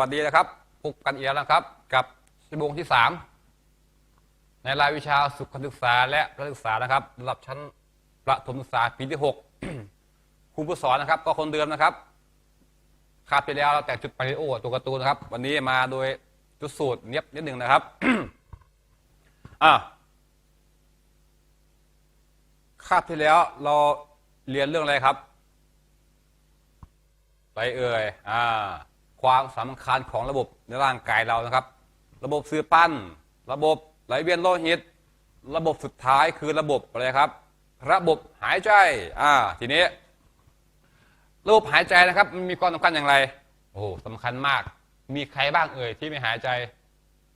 สวัสดีนะครับพบกันอีกแล้วนะครับ กับชั่วโมงที่ 3 ในรายวิชาสุขศึกษาและประศึกษานะครับระดับชั้นประถมศึกษาปีที่ 6 ครูผู้สอนนะครับ ก็คนเดิมนะครับคาบไปแล้วเราแต่จุดปาริโอตัวการ์ตูนนะครับ วันนี้มาโดยจุดสูตรเนียบนิดหนึ่งนะครับอะคาบที่แล้วเราเรียนเรื่องอะไรครับ ไปเอ่ยอ่า ความสำคัญของระบบในร่างกายเรานะครับ ระบบซื้อปั้น ระบบไหลเวียนโลหิต ระบบสุดท้ายคือระบบอะไรครับ ระบบหายใจอ่าทีนี้ ระบบหายใจนะครับมันมีความสำคัญอย่างไร โอ้สำคัญมาก มีใครบ้างเอ่ยที่ไม่หายใจ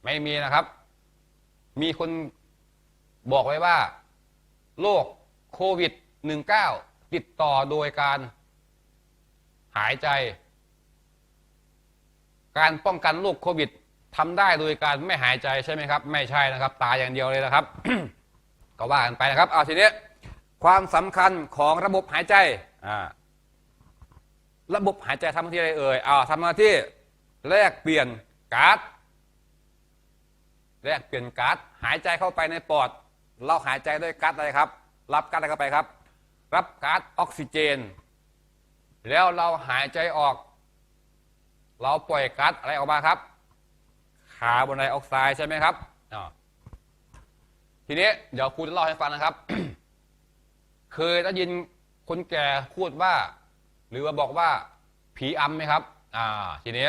ไม่มีนะครับ มีคนบอกไว้ว่าโรคโควิด -19 ติดต่อโดยการหายใจ การป้องกันโรคโควิดทำได้โดยการไม่หายใจใช่ไหมครับ ไม่ใช่นะครับ ตายอย่างเดียวเลยนะครับ ก็ว่ากันไปนะครับเอาทีนี้ความสำคัญของระบบหายใจอ่าระบบหายใจทำหน้าที่อะไรเอ่ยอ่าทำหน้าที่แลกเปลี่ยนก๊าซแลกเปลี่ยนก๊าซหายใจเข้าไปในปอด เราหายใจด้วยก๊าซอะไรครับ รับก๊าซอะไรเข้าไปครับ รับก๊าซออกซิเจน แล้วเราหายใจออก เราปล่อยก๊าซอะไรออกมาครับ คาร์บอนไดออกไซด์ใช่ไหมครับอ่าทีนี้เดี๋ยวครูจะเล่าให้ฟังนะครับ เคยได้ยินคนแก่พูดว่า หรือว่าบอกว่า ผีอำไหมครับ อ่า ทีนี้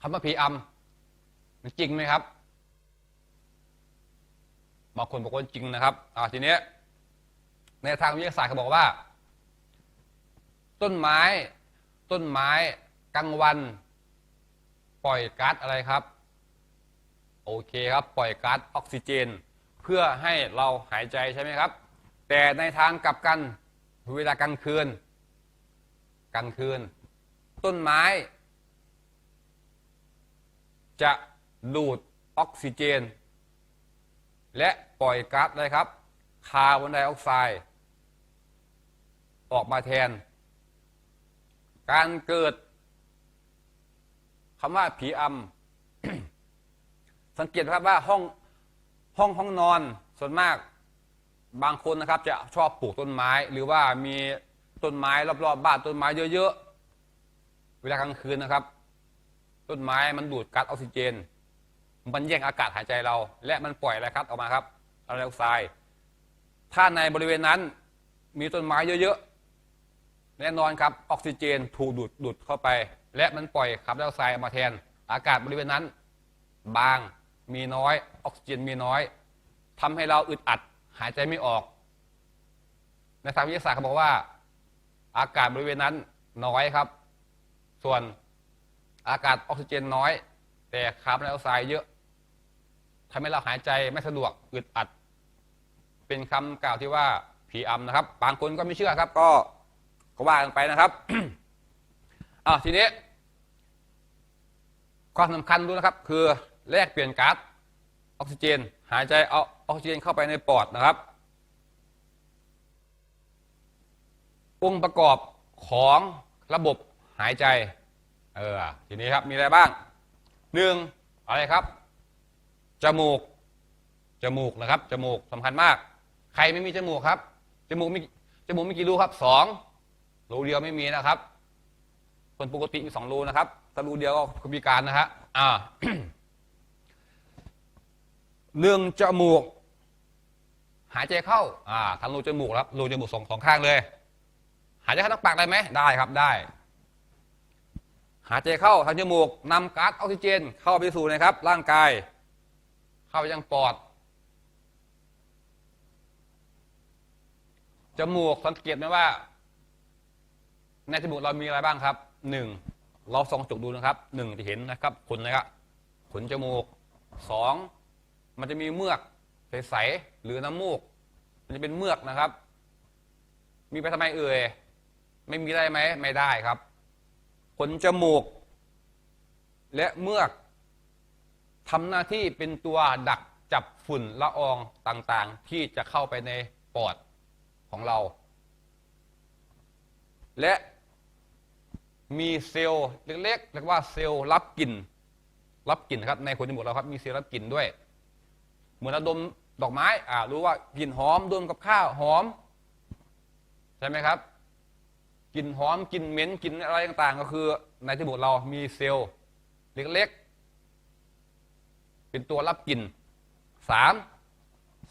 คำว่าผีอำมันจริงไหมครับบางคนบอกว่าจริงนะครับ อ่า ทีนี้ในทางวิทยาศาสตร์เขาบอกว่า ต้นไม้ ต้นไม้ กลางวัน ปล่อยก๊าซอะไรครับ โอเคครับ ปล่อยก๊าซออกซิเจน เพื่อให้เราหายใจใช่ไหมครับ แต่ในทางกลับกันเวลากลางคืน กลางคืน ต้นไม้ จะดูดออกซิเจน และปล่อยก๊าซอะไรครับ คาร์บอนไดออกไซด์ออกมาแทน การเกิด คำว่าผีอำสังเกตนะครับว่าห้องห้องห้องนอนส่วนมากบางคนนะครับจะชอบปลูกต้นไม้ หรือว่ามีต้นไม้รอบๆบบ้านต้นไม้เยอะๆ เวลากลางคืนนะครับ ต้นไม้มันดูดก๊าซออกซิเจน มันแย่งอากาศหายใจเรา และมันปล่อยอะไรครับออกมาครับคาร์บอนไดออกไซด์ถ้าในบริเวณนั้นมีต้นไม้เยอะๆแน่นอนครับออกซิเจนถูกดูดดูดเข้าไป และมันปล่อยคาร์บอนไดออกไซด์ออกมาแทน อากาศบริเวณนั้น บางมีน้อย ออกซิเจนมีน้อยทำให้เราอึดอัดหายใจไม่ออก ในทางวิทยาศาสตร์เขาบอกว่า อากาศบริเวณนั้นน้อยครับ ส่วนอากาศออกซิเจนน้อย แต่คาร์บอนไดออกไซด์เยอะทำให้เราหายใจไม่สะดวกอึดอัด เป็นคำกล่าวที่ว่าผีอำนะครับ บางคนก็ไม่เชื่อครับ ก็ก็ว่ากันไปนะครับ อ่าทีนี้ ความสำคัญดูนะครับ คือแลกเปลี่ยนก๊าซออกซิเจน หายใจเอาออกซิเจนเข้าไปในปอดนะครับ องค์ประกอบของระบบหายใจ เออ ทีนี้ครับมีอะไรบ้างหนึ่งอะไรครับ จมูก จมูกนะครับ จมูกสำคัญมาก ใครไม่มีจมูกครับ จมูกมีจมูกมีกี่รูครับสองรูเดียวไม่มีนะครับ คนปกติมีสองรูนะครับถ้ารูเดียวก็พิการนะฮะอ่าหนึ่องจมูก หายใจเข้าอ่าทางรูจมูกครับรูจมูกสองสองข้างเลย หายใจเข้าทางปากได้ไหมได้ครับได้ หายใจเข้าทางจมูกนำก๊าซออกซิเจน เข้าไปสู่นะครับ ร่างกาย เข้าไปยังปอดจมูกสังเกตไหมว่า ในจมูกเรามีอะไรบ้างครับ หนึ่งเราส่องจุกดูนะครับหนึ่งจะเห็นนะครับขนนะครับขนจมูกสองมันจะมีเมือกใสๆหรือน้ำมูก มันจะเป็นเมือกนะครับ มีไปทำไมเอ่ยไม่มีได้ไหมไม่ได้ครับ ขนจมูก และเมือกทำหน้าที่เป็นตัวดักจับฝุ่นละอองต่างๆ ที่จะเข้าไปในปอดของเรา และ มีเซลล์เล็กๆเรียกว่าเซลล์รับกลิ่น รับกลิ่นนะครับในขนจมูกเราครับมีเซลล์รับกลิ่นด้วย เหมือนเราดมดอกไม้อ่ารู้ว่ากลิ่นหอมดมกับข้าวหอม ใช่ไหมครับกลิ่นหอมกลิ่นเหม็นกลิ่นอะไรต่างๆ ก็คือในจมูกเรามีเซลล์เล็กๆ เป็นตัวรับกลิ่นสาม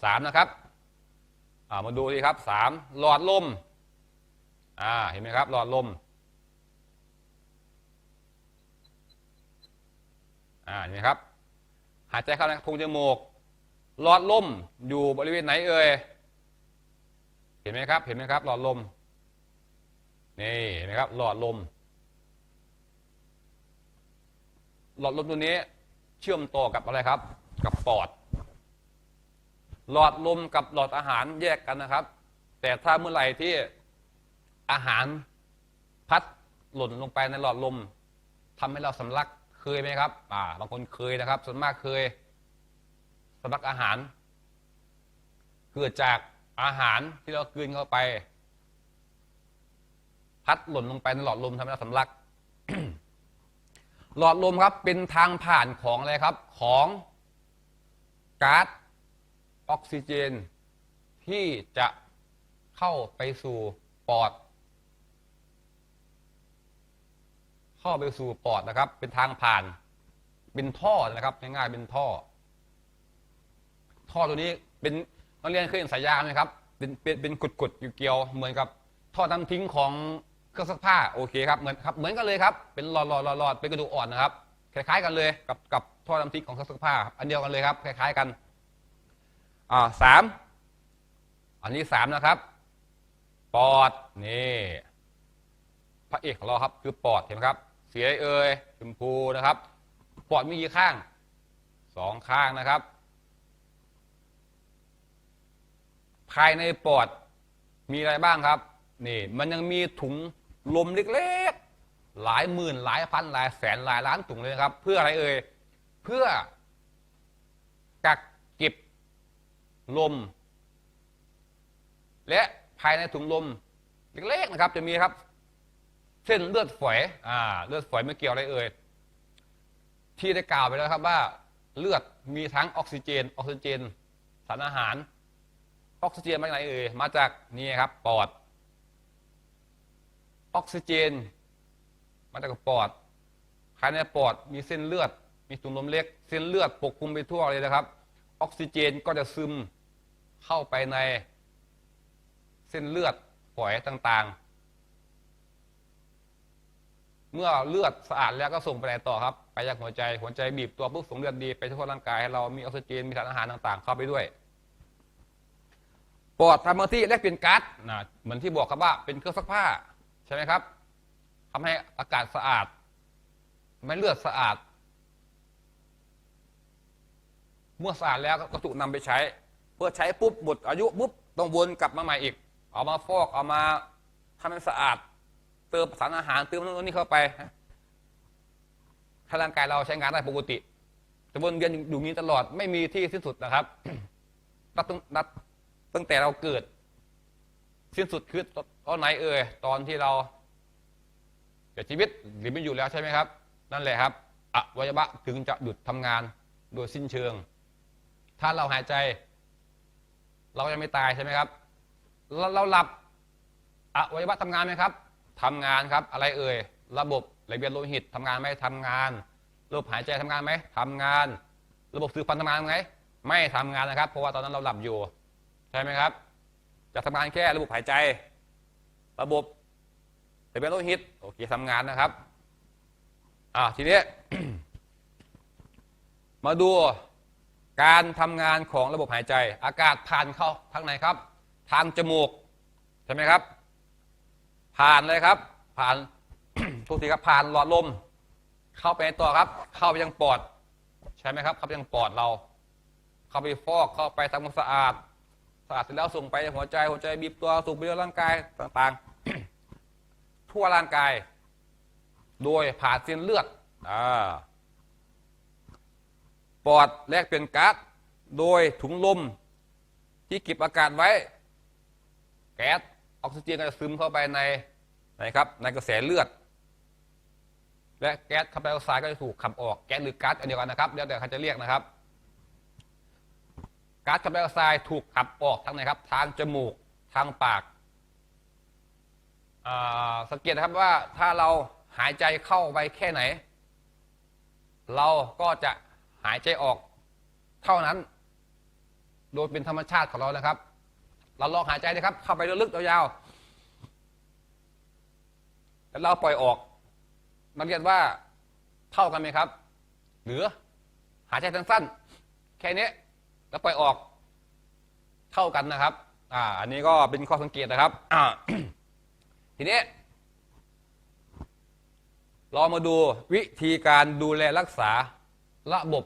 สามนะครับอ่ามาดูดีครับสามหลอดลมอ่าเห็นไหมครับ หลอดลม อ่านี่ครับ หายใจเข้านโพรงจมูกหลอดลมอยู่บริเวณไหนเอ่ยเห็นไหมครับ เห็นไหมครับ หลอดลมนี่เห็นไหมครับ หลอดลม หลอดลมตัวนี้ เชื่อมต่อกับอะไรครับ กับปอด หลอดลมกับหลอดอาหารแยกกันนะครับ แต่ถ้าเมื่อไหร่ที่อาหารพัดหล่นลงไปในหลอดลมทำให้เราสำลัก เคยไหมครับอ่าบางคนเคยนะครับ ส่วนมากเคยสำลักอาหาร เกิดจากอาหารที่เรากลืนเข้าไป พัดหล่นลงไปในหลอดลมทำให้เราสำลัก หลอดลมครับเป็นทางผ่านของอะไรครับ ของก๊าซออกซิเจน ที่จะเข้าไปสู่ปอด เข้าไปสู่ปอดนะครับ เป็นทางผ่าน เป็นท่อนะครับง่ายๆเป็นท่อ ท่อตัวนี้เป็นนักเรียนเคยเห็นสายยางไหมครับ เป็นเป็นเป็นกุดๆอยู่เกียว เหมือนกับ ท่อน้ำทิ้งของเครื่องซักผ้าโอเคครับเหมือนครับเหมือนกันเลยครับ เป็นหลอดหลอดหลอดเป็นกระดูกอ่อนนะครับคล้ายๆกันเลยกับกับท่อน้ำทิ้งของเครื่องซักผ้าอันเดียวกันเลยครับ คล้ายๆกันอ่าสามอันนี้สามนะครับ ปอดนี่พระเอกของเราครับคือปอดเห็นไหมครับ เสียเอ่ยชมพูนะครับ ปอดมีกี่ข้างสองข้างนะครับ ภายในปอดมีอะไรบ้างครับ นี่มันยังมีถุงลมเล็กๆ หลายหมื่นหลายพันหลายแสนหลายล้านถุงเลยครับ เพื่ออะไรเอ่ยเพื่อกักเก็บลม และภายในถุงลมเล็กๆนะครับ จะมีครับ เส้นเลือดฝอยอ่าเลือดฝอยไม่เกี่ยวอะไรเอ่ยที่ได้กล่าวไปแล้วครับว่าเลือดมีทั้งออกซิเจน ออกซิเจน สารอาหาร ออกซิเจนมาจากไหนเอ่ยมาจากนี่ครับปอด ออกซิเจน มาจากปอดภายในปอดมีเส้นเลือด มีถุงลมเล็ก เส้นเลือดปกคลุมไปทั่วเลยนะครับ ออกซิเจนก็จะซึมเข้าไปในเส้นเลือดฝอยต่างๆ เมื่อเลือดสะอาดแล้วก็ส่งไปไหนต่อครับ ไปยังหัวใจหัวใจบีบตัวปุ๊บส่งเลือดดีไปทั่วร่างกายให้เรามีออกซิเจนมีสารอาหารต่างๆ เข้าไปด้วยปอดทำหน้าที่แลกเปลี่ยนก๊าซนะเหมือนที่บอกครับว่าเป็นเครื่องซักผ้าใช่ไหมครับทำให้อากาศสะอาด ไม่เลือดสะอาด เมื่อสะอาดแล้วก็ถูกนำไปใช้ เพื่อใช้ปุ๊บหมดอายุปุ๊บต้องวนกลับมาใหม่อีก เอามาฟอกเอามาทำให้สะอาด เติมสารอาหารเติมนู่นนี่เข้าไปถ้ร่างกายเราใช้งานได้ปกติจะวนเวียนอยู่นี้ตลอดไม่มีที่สิ้นสุดนะครับนับตั้งนับตั้งแต่เราเกิด สิ้นสุดคือตอนไหนเอ่ยตอนที่เราเสียชีวิตหรือไม่อยู่แล้วใช่ไหมครับ นั่นแหละครับอวัยวะถึงจะหยุดทำงานโดยสิ้นเชิง ถ้าเราหายใจ เรายังไม่ตายใช่ไหมครับเราเราหลับอวัยวะทำงานไหมครับ ทำงานครับ อะไรเอ่ย ระบบไหลเวียนโลหิตทำงานไหมทำงาน ระบบหายใจทำงานไหมทำงาน ระบบสืบพันธุ์ทำงานไหมไม่ทำงานนะครับ เพราะว่าตอนนั้นเราหลับอยู่ ใช่ไหมครับ จะทำงานแค่ระบบหายใจ ระบบไหลเวียนโลหิตโอเคทำงานนะครับอ่าทีนี้มาดูการทำงานของระบบหายใจ อากาศผ่านเข้าทางไหนครับ ทางจมูก ใช่ไหมครับ ผ่านเลยครับ ผ่านทุกทีครับผ่านหลอดลม เข้าไปในตัวครับ เข้าไปยังปอด ใช่ไหมครับเข้าไปยังปอดเรา เข้าไปฟอกเข้าไปทำความสะอาดสะอาดเสร็จแล้วส่งไปหัวใจหัวใจบีบตัวส่งไปในร่างกายต่างๆ ทั่วร่างกาย โดยผ่านเส้นเลือดอปอดแลกเป็นก๊าซโดยถุงลมที่เก็บอากาศไว้ แก๊ส ออกซิเจนก็จะซึมเข้าไปในนะครับในกระแสเลือด และแก๊สคาร์บอนไดออกไซด์ก็จะถูกขับออกแก๊สหรือก๊าซอันเดียวกันนะครับแล้วแต่ใครจะเรียกนะครับก๊าซคาร์บอนไดออกไซด์ถูกขับออกทางไหนครับ ทางจมูกทางปากาสังเกตนะครับว่าถ้าเราหายใจเข้าไปแค่ไหน เราก็จะหายใจออกเท่านั้น โดยเป็นธรรมชาติของเรานะครับ เราลองหายใจนะครับ เข้าไปลึกๆยาวๆแล้วเราปล่อยออกนักเรียนว่าเท่ากันไหมครับ หรือหายใจสั้นๆแค่นี้แล้วปล่อยออก เท่ากันนะครับ อ่า อันนี้ก็เป็นข้อสังเกตนะครับอ่าทีนี้เรามาดูวิธีการดูแลรักษาระบบ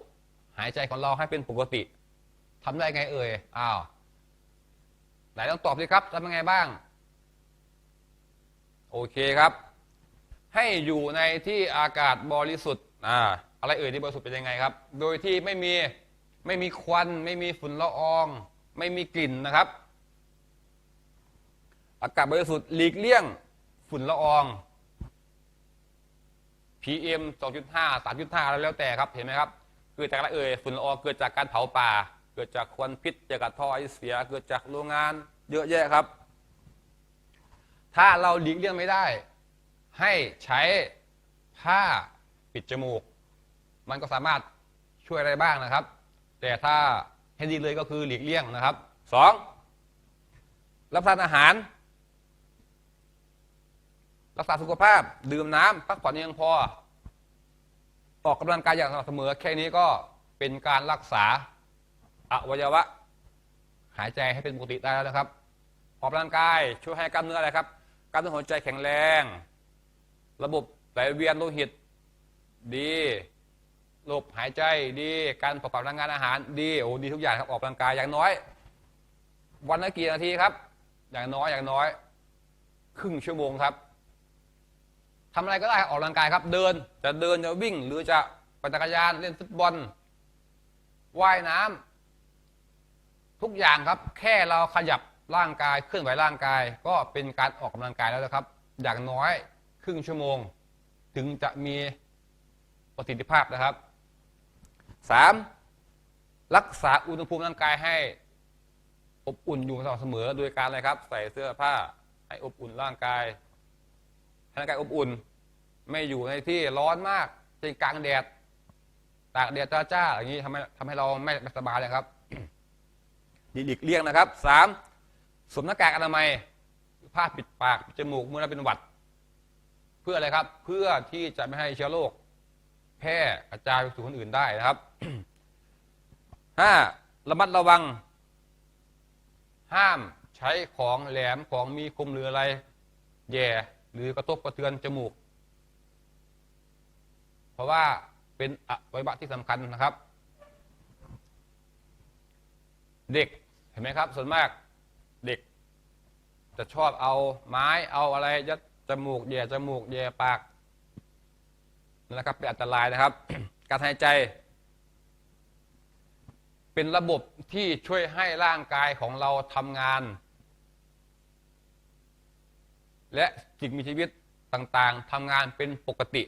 หายใจของเราให้เป็นปกติทำได้ไงเอ่ย อ้าว ไหนต้องตอบสิครับทำยังไงบ้าง โอเคครับ ให้อยู่ในที่อากาศบริสุทธิ์อ่าอะไรเอ่ยที่บริสุทธิ์เป็นยังไงครับ โดยที่ไม่มีไม่มีควัน ไม่มีฝุ่นละออง ไม่มีกลิ่นนะครับ อากาศบริสุทธิ์หลีกเลี่ยงฝุ่นละออง PM 2.5 3.5 แล้วแล้วแต่ครับ เห็นไหมครับเกิดจากอะไรเอ่ย ฝุ่นละอองเกิดจากการเผาป่า เกิดจากควันพิษเกิดจากท่อไอเสีย เกิดจากโรงงาน เยอะแยะครับ ถ้าเราหลีกเลี่ยงไม่ได้ ให้ใช้ผ้าปิดจมูก มันก็สามารถช่วยอะไรบ้างนะครับ แต่ถ้าให้ดีเลยก็คือหลีกเลี่ยงนะครับสองรับประทานอาหาร รักษาสุขภาพ ดื่มน้ำพักผ่อนเพียงพอ ออกกำลังกายอย่างสม่ำเสมอ แค่นี้ก็เป็นการรักษา อวัยวะ หายใจให้เป็นปกติได้แล้วนะครับออกกำลังกายช่วยให้กล้ามเนื้ออะไรครับกล้ามเนื้อหัวใจแข็งแรง ระบบไหลเวียนโลหิตดีระบบหายใจดีการประกอบพลังงานอาหารดีโอ้ดีทุกอย่างครับออกกำลังกายอย่างน้อย วันละกี่นาทีครับ อย่างน้อยอย่างน้อย ครึ่งชั่วโมงครับทำอะไรก็ได้ออกกำลังกายครับ เดินจะเดินจะวิ่ง หรือจะปั่นจักรยานเล่นฟุตบอลว่ายน้ำ ทุกอย่างครับ แค่เราขยับร่างกายเคลื่อนไหวร่างกาย ก็เป็นการออกกำลังกายแล้วนะครับ อย่างน้อยครึ่งชั่วโมง ถึงจะมีประสิทธิภาพนะครับสามรักษาอุณหภูมิร่างกายให้ อบอุ่นอยู่สม่ำเสมอโดยการอะไรครับ ใส่เสื้อผ้าให้อบอุ่นร่างกายให้ร่างกายอบอุ่น ไม่อยู่ในที่ร้อนมากเช่นกลางแดดตากแดดจ้าๆอย่างนี้ทำให้ทำให้เราไม่ไม่สบายเลยครับ หลีกเลี่ยงนะครับสามสวมหน้ากากอนามัยผ้าปิดปากจมูกเมื่อเราเป็นหวัด เพื่ออะไรครับ เพื่อที่จะไม่ให้เชื้อโรคแพร่กระจายไปสู่คนอื่นได้นะครับห้าระมัดระวัง ห้ามใช้ของแหลมของมีคมหรืออะไร แย่หรือกระทบกระเทือนจมูก เพราะว่าเป็นอวัยวะที่สำคัญนะครับ เด็ก ห็นไหมครับ ส่วนมากเด็ก จะชอบเอาไม้เอาอะไรยัดจมูกแย่จมูกแย่ปากนะครับเป็นอันตรายนะครับ การหายใจ เป็นระบบที่ช่วยให้ร่างกายของเราทำงาน และสิ่งมีชีวิตต่างๆทำงานเป็นปกติ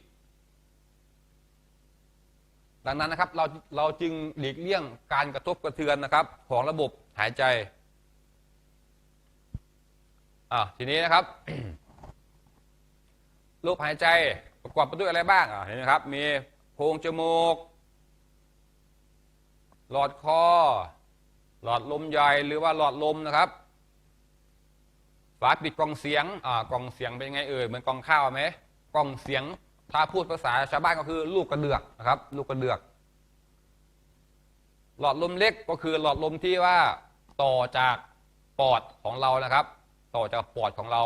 ดังนั้นนะครับเราเราจึงหลีกเลี่ยงการกระทบกระเทือนนะครับ ของระบบ หายใจอ่าทีนี้นะครับรูปหายใจประกอบไปด้วยอะไรบ้างอ่าเห็นไหมครับ มีโพรงจมูก หลอดคอ หลอดลมใหญ่หรือว่าหลอดลมนะครับฝาปิดกล่องเสียงอ่ากล่องเสียงเป็นไงเอ่ยเหมือนกล่องข้าวไหมกล่องเสียงถ้าพูดภาษาชาวบ้านก็คือลูกกระเดือกนะครับ ลูกกระเดือก หลอดลมเล็กก็คือหลอดลมที่ว่า ต่อจากปอดของเรานะครับ ต่อจากปอดของเรา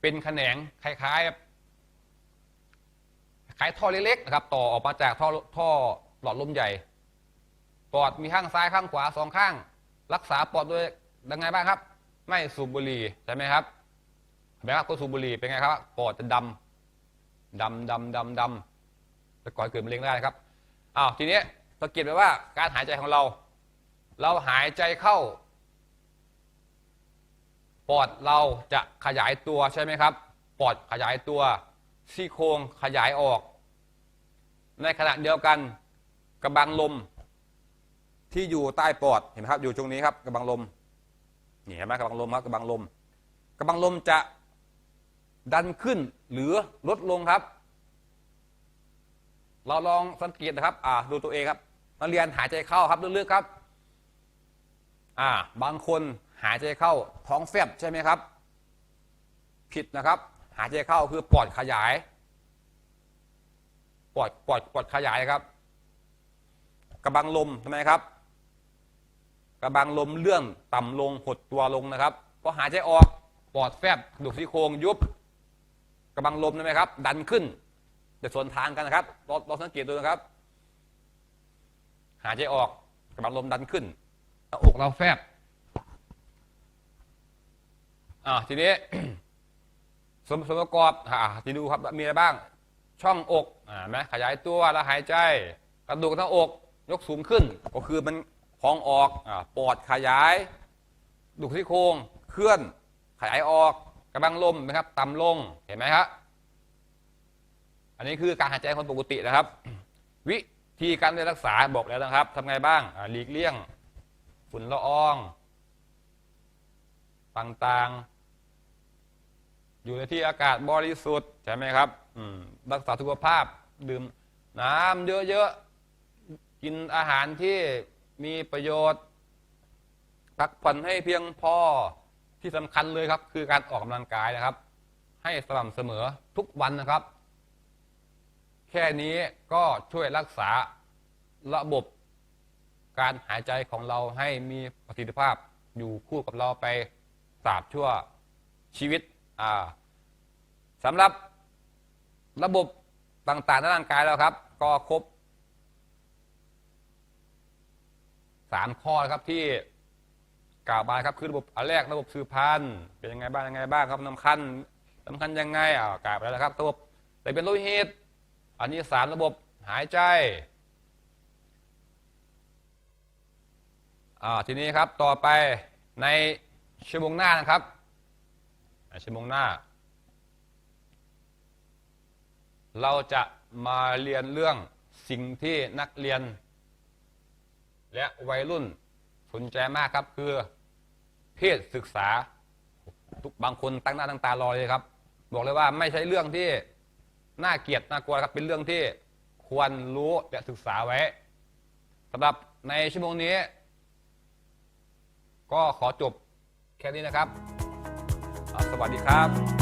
เป็นแขนงคล้ายๆคล้ายท่อเล็กๆนะครับ ต่อออกมาจากท่อท่อหลอดลมใหญ่ ปอดมีข้างซ้ายข้างขวาสองข้าง รักษาปอดด้วยยังไงบ้างครับ ไม่สูบบุหรี่ใช่ไหมครับเห็นไหมครับคนสูบบุหรี่เป็นไงครับ ปอดจะดำดำดำดำดำแล้วก่อนเกิดมะเร็งได้นะครับอ้าวทีนี้สังเกตไว้ว่าการหายใจของเรา เราหายใจเข้า ปอดเราจะขยายตัวใช่ไหมครับ ปอดขยายตัวซี่โครงขยายออก ในขณะเดียวกันกระบังลม ที่อยู่ใต้ปอดเห็นไหมครับ อยู่ตรงนี้ครับกระบังลมนี่เห็นไหมกระบังลมครับกระบังลมกระบังลมจะดันขึ้นหรือลดลงครับ เราลองสังเกตนะครับ อ่าดูตัวเองครับนักเรียนหายใจเข้าครับลึกๆครับ อ่าบางคนหายใจเข้าท้องแฟบใช่ไหมครับ ผิดนะครับ หายใจเข้าคือปอดขยายปอดปอดปอดขยายครับ กระบังลมทำไมครับ กระบังลมเลื่อนต่ำลงหดตัวลงนะครับพอหายใจออกปอดแฟบดูกซี่โครงยุบ กระบังลมใช่ไหมครับ ดันขึ้นจะส่วนทางกันนะครับเราเราสังเกตดูนะครับ หายใจออกกระบังลมดันขึ้น อกเราแฟบอ่าทีนี้สมส่วนประกอบอ่าทีดูครับมีอะไรบ้าง ช่องอกอ่าไหมขยายตัวแล้วหายใจ กระดูกหน้าอกยกสูงขึ้น ก็คือมันพองออกอ่าปอดขยายดูกซี่โครงเคลื่อน ขยายออกกระบังลมนะครับต่ำลงเห็นไหมครับอันนี้คือการหายใจคนปกตินะครับ วิธีการดูแลรักษาบอกแล้วนะครับทำไงบ้างหลีกเลี่ยง ฝุ่นละออง ต่างๆ อยู่ในที่อากาศบริสุทธิ์ใช่ไหมครับรักษาสุขภาพดื่มน้ำเยอะๆ กินอาหารที่มีประโยชน์พักผ่อนให้เพียงพอที่สำคัญเลยครับ คือการออกกำลังกายนะครับ ให้สม่ำเสมอทุกวันนะครับ แค่นี้ก็ช่วยรักษาระบบ การหายใจของเราให้มีประสิทธิภาพอยู่คู่กับเราไปตราบชั่วชีวิตสำหรับระบบต่างๆในร่างกายเราครับ ก็ครบสามข้อครับที่กล่าวมาครับคือระบบอันแรกระบบสืบพันธุ์เป็นยังไงบ้างยังไงบ้างครับสำคัญสำคัญยังไงอ่ากล่าวไปแล้วครับระบบไหลเป็นโลหิตอันที่สามระบบหายใจ อ่า ทีนี้ครับต่อไปในชั่วโมงหน้านะครับชั่วโมงหน้า เราจะมาเรียนเรื่องสิ่งที่นักเรียน และวัยรุ่นสนใจมากครับคือเพศศึกษา ทุกบางคนตั้งหน้าตั้งตารอเลยครับ บอกเลยว่าไม่ใช่เรื่องที่น่าเกลียดน่ากลัวครับเป็นเรื่องที่ควรรู้และศึกษาไว้สำหรับในชั่วโมงนี้ ก็ขอจบแค่นี้นะครับ สวัสดีครับ